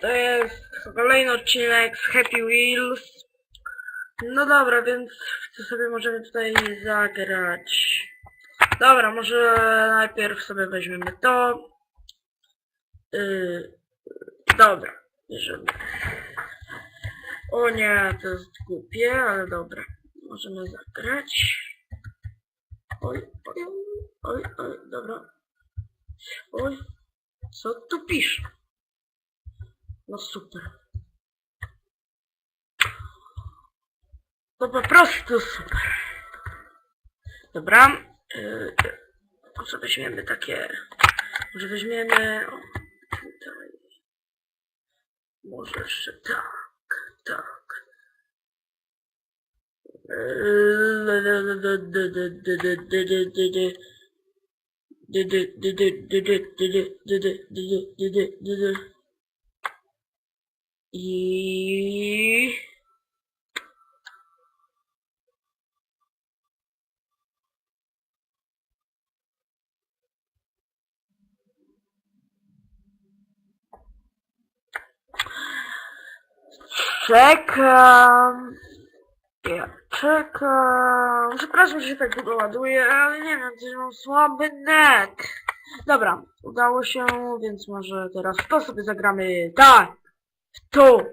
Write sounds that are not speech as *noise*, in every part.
To jest kolejny odcinek z Happy Wheels. No dobra, więc co sobie możemy tutaj zagrać? Dobra, może najpierw sobie weźmiemy to. Yy, dobra, bierzemy. O nie, to jest głupie, ale dobra. Możemy zagrać. Oj, oj, oj, oj, dobra. Oj, co tu pisze? No super. To po prostu super. Dobra. Yy, może weźmiemy takie... Może weźmiemy... Tutaj. Może jeszcze tak, tak. I czekam. Ja czekam. Przepraszam, że się tak długo ładuje, ale nie wiem, coś mam słaby net. Dobra, udało się, więc może teraz to sobie zagramy. Tak! To!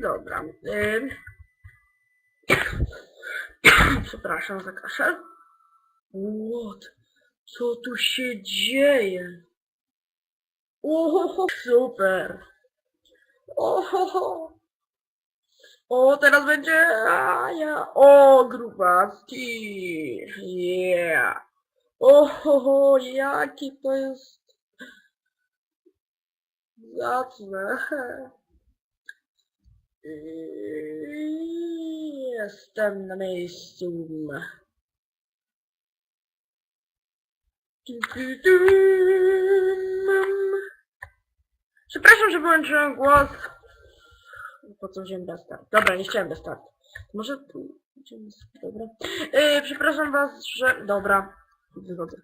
Dobra. *coughs* Przepraszam za kaszel. What? Co tu się dzieje? Ohoho, super. Ohoho. O, teraz będzie a, ja. O, grubaski. Yeah. Ohoho, jaki to jest zacne. Jestem na miejscu. Przepraszam, że wyłączyłem głos. Po co wziąłem bez start? Dobra, nie chciałem bez start. Może Dobra. Yy, przepraszam was, że... Dobra. Wychodzę.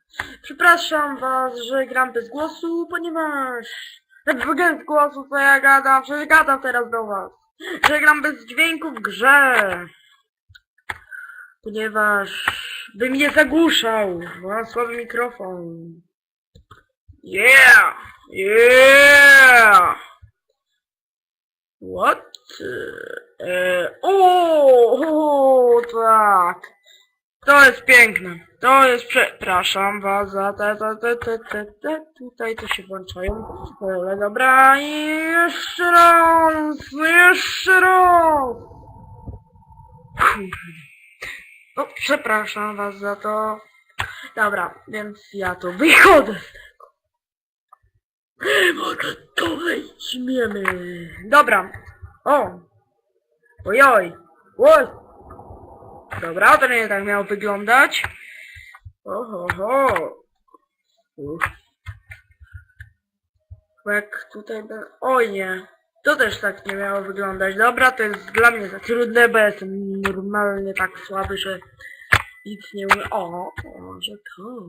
Przepraszam was, że gram bez głosu, ponieważ... Jak bez głosu, co ja gadam, przecież gadam teraz do was. Że gram bez dźwięku w grze. Ponieważ... By mnie zagłuszał. Mam słaby mikrofon. Yeah! Yeah! What? E, o, o, tak. To jest piękne. To jest, przepraszam was za te, te, te, te, te, te. Tutaj to się włączają. Ale dobra, i jeszcze raz, jeszcze raz. O, przepraszam was za to. Dobra, więc ja to wychodzę z tego. Może to weźmiemy. Dobra. O. Ojoj. Oj. Dobra, to nie tak miało wyglądać. Oho, ho. Jak tutaj. Oj nie. To też tak nie miało wyglądać. Dobra, to jest dla mnie za trudne, bo jestem normalnie tak słaby, że nic nie umiem. O, może to.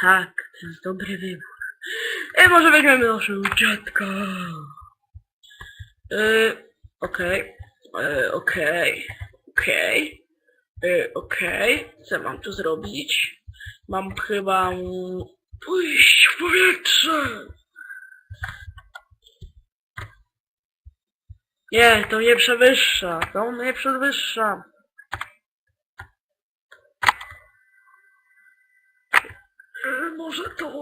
Tak, to jest dobry wybór. I może weźmiemy naszą dziadka. Yy, okej. Yy, okej. Okej. Yy, okej. Co mam tu zrobić? Mam chyba... Pójść w powietrze! Nie, to mnie przewyższa. To mnie przewyższa. Może to...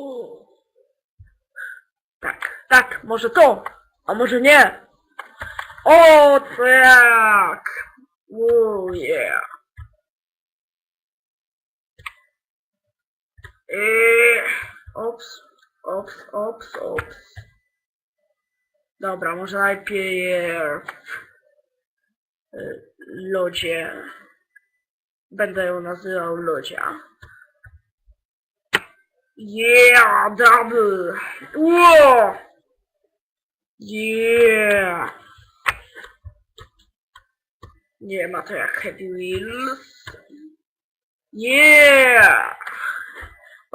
Tak, tak, może to, a może nie. O, tak. Oh, yeah. Eee, ops, ops, ops, ops. Dobra, może najpierw y, lodzie. Będę ją nazywał lodzia. Yeah, double. Whoa. Yeah. Nie ma to jak Heavy Wheels. Yeah.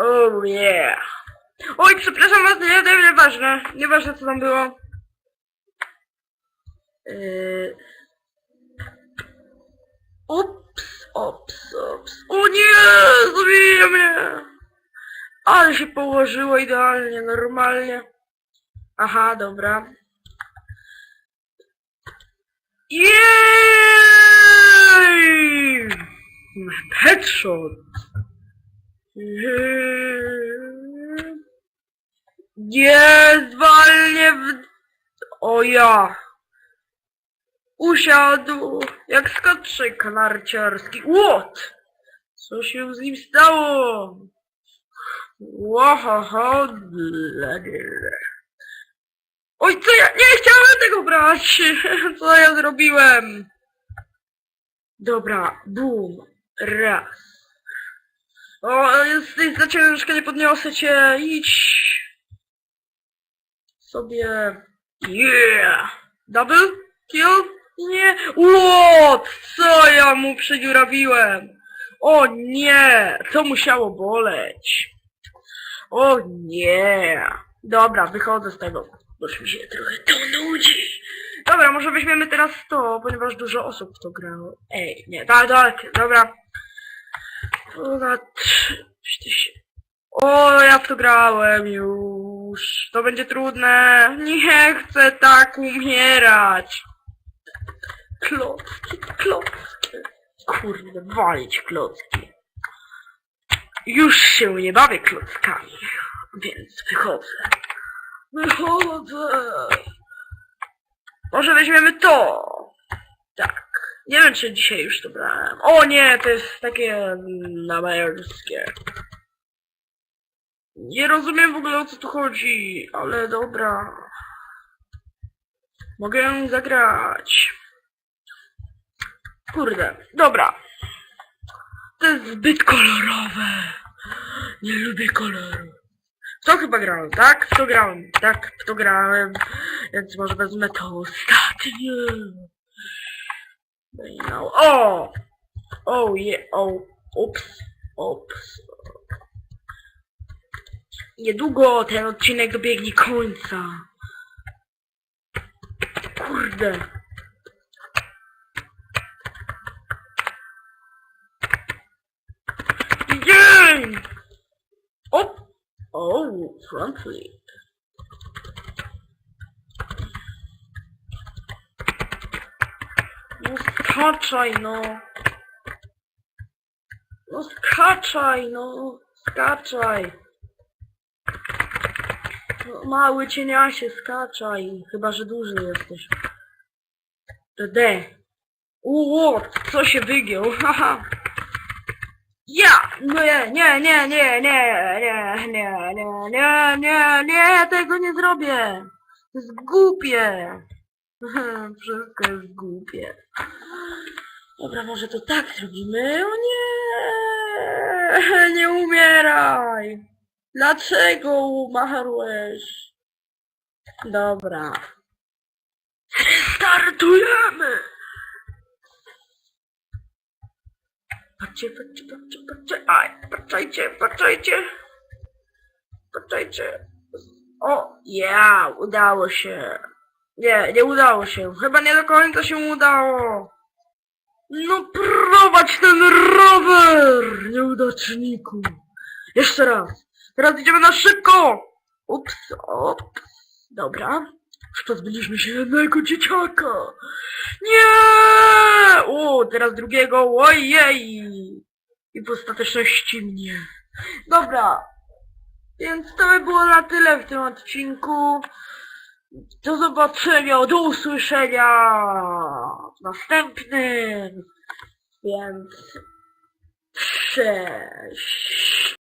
Oh yeah. Oj, przepraszam was, nie, nie, nieważne. Nieważne co tam było. Yy... Ups, ups, ups. O nie! Zabije mnie! Ale się położyło idealnie, normalnie. Aha, dobra. Jej! Headshot. Nie, zwalnie w... O ja. Usiadł jak skoczyk narciarski. What? Co się z nim stało? Łahaha. Oj, co ja... Nie chciałem tego brać! *laughs* Co ja zrobiłem? Dobra, boom. Raz. O, jest, jest za ciężko, nie podniosę cię. Idź. Sobie. Yeah! Double kill? Nie. What? Co ja mu przedziurawiłem? O nie! To musiało boleć. O nie! Dobra, wychodzę z tego. Bo mi się trochę to nudzi. Dobra, może weźmiemy teraz to, ponieważ dużo osób w to grało. Ej, nie, tak, tak, dobra. Tysięcy. O, ja w to grałem już. To będzie trudne. Nie chcę tak umierać. Klocki, klocki. Kurde, walić klocki. Już się nie bawię klockami, więc wychodzę. Wychodzę. Może weźmiemy to. Nie wiem, czy dzisiaj już to brałem. O nie, to jest takie mm, namerskie. Nie rozumiem w ogóle o co tu chodzi, ale dobra. Mogę zagrać. Kurde, dobra. To jest zbyt kolorowe. Nie lubię koloru. To chyba grałem, tak? To grałem, tak? To grałem. Więc może wezmę to ostatnie. No. O! Oh yeah, oh, ups, ups. Niedługo ten odcinek dobiegnie końca. Kurde. Dzień! Op! O, oh, Francji. Skaczaj, no. No skaczaj, no. Skaczaj. No, mały cieniasie, skaczaj. Chyba, że duży jesteś. D. Uuu, co się wygiął, haha. Ja! Nie, nie, nie, nie, nie, nie, nie, nie, nie, nie, nie, tego nie zrobię. To jest głupie. Wszystko jest głupie. Dobra, może to tak zrobimy. O nie! Nie umieraj! Dlaczego umarłeś? Dobra. Restartujemy! Patrzcie, patrzcie, patrzcie, patrzcie. Aj, patrzajcie, patrzajcie. Patrzajcie. O, ja, udało się. Nie, nie udało się. Chyba nie do końca się udało. No prowadź ten rower, nieudaczniku. Jeszcze raz. Teraz idziemy na szybko. Ups, ups. Dobra. Już pozbyliśmy się jednego dzieciaka. Nie! O, teraz drugiego. Ojej! I w ostateczności mnie. Dobra. Więc to by było na tyle w tym odcinku. Do zobaczenia, do usłyszenia w następnym. Więc cześć.